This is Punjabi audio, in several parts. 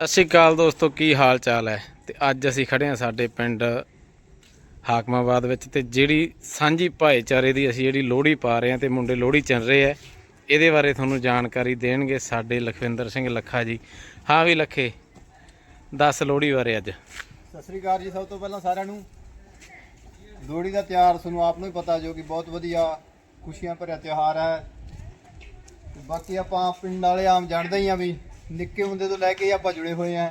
ਸਤਿ ਸ਼੍ਰੀ ਅਕਾਲ ਦੋਸਤੋ, ਕੀ ਹਾਲ ਚਾਲ ਹੈ? ਤੇ ਅੱਜ ਅਸੀਂ ਖੜੇ ਹਾਂ ਸਾਡੇ ਪਿੰਡ ਹਾਕਮਾਬਾਦ ਵਿੱਚ ਤੇ ਜਿਹੜੀ ਸਾਂਝੀ ਭਾਈਚਾਰੇ ਦੀ ਅਸੀਂ ਜਿਹੜੀ ਲੋਹੜੀ ਪਾ ਰਹੇ ਹਾਂ ਤੇ ਮੁੰਡੇ ਲੋਹੜੀ ਚੱਲ ਰਹੇ ਆ ਇਹਦੇ ਬਾਰੇ ਤੁਹਾਨੂੰ ਜਾਣਕਾਰੀ ਦੇਣਗੇ ਸਾਡੇ ਲਖਵਿੰਦਰ ਸਿੰਘ ਲੱਖਾ ਜੀ। ਹਾਂ ਵੀ ਲੱਖੇ, ਦੱਸ ਲੋਹੜੀ ਬਾਰੇ ਅੱਜ। ਸਤਿ ਸ੍ਰੀ ਅਕਾਲ ਜੀ ਸਭ ਤੋਂ ਪਹਿਲਾਂ ਸਾਰਿਆਂ ਨੂੰ। ਲੋਹੜੀ ਦਾ ਤਿਉਹਾਰ ਤੁਹਾਨੂੰ ਆਪ ਨੂੰ ਹੀ ਪਤਾ ਜੋ ਕਿ ਬਹੁਤ ਵਧੀਆ ਖੁਸ਼ੀਆਂ ਭਰਿਆ ਤਿਉਹਾਰ ਹੈ। ਤੇ ਬਾਕੀ ਆਪਾਂ ਪਿੰਡ ਵਾਲੇ ਆਮ ਜਾਣਦੇ ਹੀ ਆ ਵੀ ਨਿੱਕੇ ਹੁੰਦੇ ਤੋਂ ਲੈ ਕੇ ਹੀ ਆਪਾਂ ਜੁੜੇ ਹੋਏ ਆ।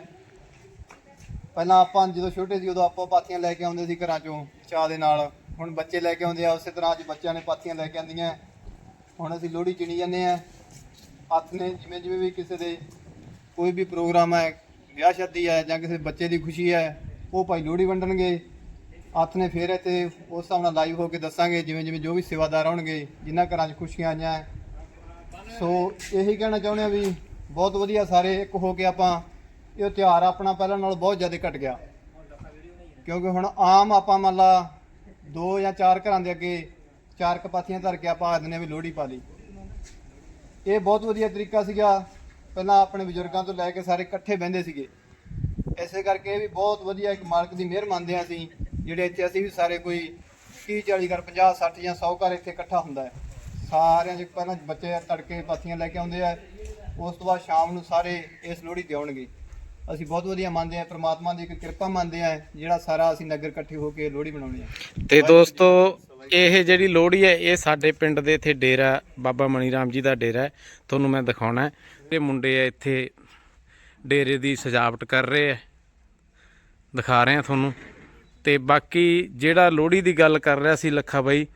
ਪਹਿਲਾਂ ਆਪਾਂ ਜਦੋਂ ਛੋਟੇ ਸੀ, ਉਦੋਂ ਆਪਾਂ ਪਾਥੀਆਂ ਲੈ ਕੇ ਆਉਂਦੇ ਸੀ ਘਰਾਂ ਚੋਂ, ਚਾਹ ਦੇ ਨਾਲ। ਹੁਣ ਬੱਚੇ ਲੈ ਕੇ ਆਉਂਦੇ ਆ, ਉਸੇ ਤਰ੍ਹਾਂ ਅੱਜ ਬੱਚਿਆਂ ਨੇ ਪਾਥੀਆਂ ਲੈ ਕੇ ਆਂਦੀਆਂ ਹੁਣ ਅਸੀਂ ਲੋਹੜੀ ਚਿਣੀ ਜਾਂਦੇ ਆ। ਹੱਥ ਨੇ ਜਿਵੇਂ ਜਿਵੇਂ ਵੀ ਕਿਸੇ ਦੇ ਕੋਈ ਵੀ ਪ੍ਰੋਗਰਾਮ ਹੈ, ਵਿਆਹ ਸ਼ਾਦੀ ਹੈ ਜਾਂ ਕਿਸੇ ਬੱਚੇ ਦੀ ਖੁਸ਼ੀ ਹੈ, ਉਹ ਭਾਈ ਲੋਹੜੀ ਵੰਡਣਗੇ। ਹੱਥ ਨੇ ਫੇਰ ਇੱਥੇ ਉਸ ਹਿਸਾਬ ਨਾਲ ਲਾਈਵ ਹੋ ਕੇ ਦੱਸਾਂਗੇ, ਜਿਵੇਂ ਜਿਵੇਂ ਜੋ ਵੀ ਸੇਵਾਦਾਰ ਆਉਣਗੇ, ਜਿਨ੍ਹਾਂ ਘਰਾਂ 'ਚ ਖੁਸ਼ੀਆਂ ਆਈਆਂ। ਸੋ ਇਹੀ ਕਹਿਣਾ ਚਾਹੁੰਦੇ ਆ ਵੀ ਬਹੁਤ ਵਧੀਆ ਸਾਰੇ ਇੱਕ ਹੋ ਕੇ ਆਪਾਂ ਇਹ ਤਿਉਹਾਰ ਆਪਣਾ ਪਹਿਲਾਂ ਨਾਲੋਂ ਬਹੁਤ ਜ਼ਿਆਦਾ ਘਟ ਗਿਆ। ਕਿਉਂਕਿ ਹੁਣ ਆਮ ਆਪਾਂ ਮੰਨ ਲਾ ਦੋ ਜਾਂ ਚਾਰ ਘਰਾਂ ਦੇ ਅੱਗੇ ਚਾਰ ਕਪਾਥੀਆਂ ਧਰ ਕੇ ਆਪਾਂ ਆਖਦੇ ਨੇ ਵੀ ਲੋਹੜੀ ਪਾ ਲਈ। ਇਹ ਬਹੁਤ ਵਧੀਆ ਤਰੀਕਾ ਸੀਗਾ। ਪਹਿਲਾਂ ਆਪਣੇ ਬਜ਼ੁਰਗਾਂ ਤੋਂ ਲੈ ਕੇ ਸਾਰੇ ਇਕੱਠੇ ਬਹਿੰਦੇ ਸੀਗੇ। ਐਸੇ ਕਰਕੇ ਇਹ ਵੀ ਬਹੁਤ ਵਧੀਆ ਇੱਕ ਮਾਲਕ ਦੀ ਮਿਹਰ ਮੰਨਦੇ ਹਾਂ ਅਸੀਂ, ਜਿਹੜੇ ਇੱਥੇ ਅਸੀਂ ਵੀ ਸਾਰੇ ਕੋਈ 30 40 ਘਰ 50 60 ਜਾਂ 100 ਘਰ ਇੱਥੇ ਇਕੱਠਾ ਹੁੰਦਾ ਹੈ। ਸਾਰਿਆਂ ਦੇ ਪਹਿਲਾਂ ਬੱਚੇ ਤੜਕੇ ਪਾਥੀਆਂ ਲੈ ਕੇ ਆਉਂਦੇ ਆ। ਉਸ ਤੋਂ ਬਾਅਦ ਸ਼ਾਮ ਨੂੰ ਸਾਰੇ ਇਸ ਲੋਹੜੀ ਤੇ ਆਉਣਗੇ ਅਸੀਂ ਬਹੁਤ ਵਧੀਆ ਮੰਨਦੇ ਹਾਂ, ਪ੍ਰਮਾਤਮਾ ਦੀ ਇੱਕ ਕਿਰਪਾ ਮੰਨਦੇ ਹਾਂ, ਜਿਹੜਾ ਸਾਰਾ ਅਸੀਂ ਨਗਰ ਇਕੱਠੇ ਹੋ ਕੇ ਲੋਹੜੀ ਮਨਾਉਣੀ ਹੈ। ਤੇ ਦੋਸਤੋ, ਇਹ ਜਿਹੜੀ ਲੋਹੜੀ ਹੈ, ਇਹ ਸਾਡੇ ਪਿੰਡ ਦੇ ਇੱਥੇ ਡੇਰਾ ਬਾਬਾ ਮਣੀ ਰਾਮ ਜੀ ਦਾ ਡੇਰਾ ਹੈ। ਤੁਹਾਨੂੰ ਮੈਂ ਦਿਖਾਉਣਾ ਹੈ। ਇਹ ਮੁੰਡੇ ਆ ਇੱਥੇ, ਡੇਰੇ ਦੀ ਸਜਾਵਟ ਕਰ ਰਹੇ ਆ। ਦਿਖਾ ਰਹੇ ਆ ਤੁਹਾਨੂੰ। ਤੇ ਬਾਕੀ ਜਿਹੜਾ ਲੋਹੜੀ ਦੀ ਗੱਲ ਕਰ ਰਿਹਾ ਸੀ ਲੱਖਾ ਬਾਈ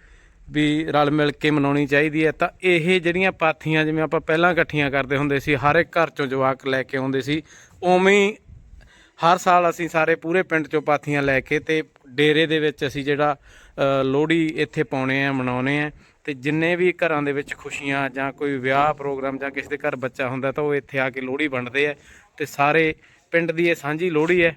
ਵੀ ਰਲ ਮਿਲ ਕੇ ਮਨਾਉਣੀ ਚਾਹੀਦੀ ਹੈ, ਤਾਂ ਇਹ ਜਿਹੜੀਆਂ ਪਾਥੀਆਂ ਜਿਵੇਂ ਆਪਾਂ ਪਹਿਲਾਂ ਇਕੱਠੀਆਂ ਕਰਦੇ ਹੁੰਦੇ ਸੀ, ਹਰ ਇੱਕ ਘਰ ਚੋਂ ਜਵਾਕ ਲੈ ਕੇ ਆਉਂਦੇ ਸੀ, ਉਵੇਂ ਹਰ ਸਾਲ ਅਸੀਂ ਸਾਰੇ ਪੂਰੇ ਪਿੰਡ ਚੋਂ ਪਾਥੀਆਂ ਲੈ ਕੇ ਤੇ ਡੇਰੇ ਦੇ ਵਿੱਚ ਅਸੀਂ ਜਿਹੜਾ ਲੋਹੜੀ ਇੱਥੇ ਪਾਉਣੇ ਆ, ਮਨਾਉਣੇ ਆ, ਤੇ ਜਿੰਨੇ ਵੀ ਘਰਾਂ ਦੇ ਵਿੱਚ ਖੁਸ਼ੀਆਂ ਜਾਂ ਕੋਈ ਵਿਆਹ ਪ੍ਰੋਗਰਾਮ ਜਾਂ ਕਿਸੇ ਦੇ ਘਰ ਬੱਚਾ ਹੁੰਦਾ ਤਾਂ ਉਹ ਇੱਥੇ ਆ ਕੇ ਲੋਹੜੀ ਵੰਡਦੇ ਆ, ਤੇ ਸਾਰੇ ਪਿੰਡ ਦੀ ਇਹ ਸਾਂਝੀ ਲੋਹੜੀ ਹੈ।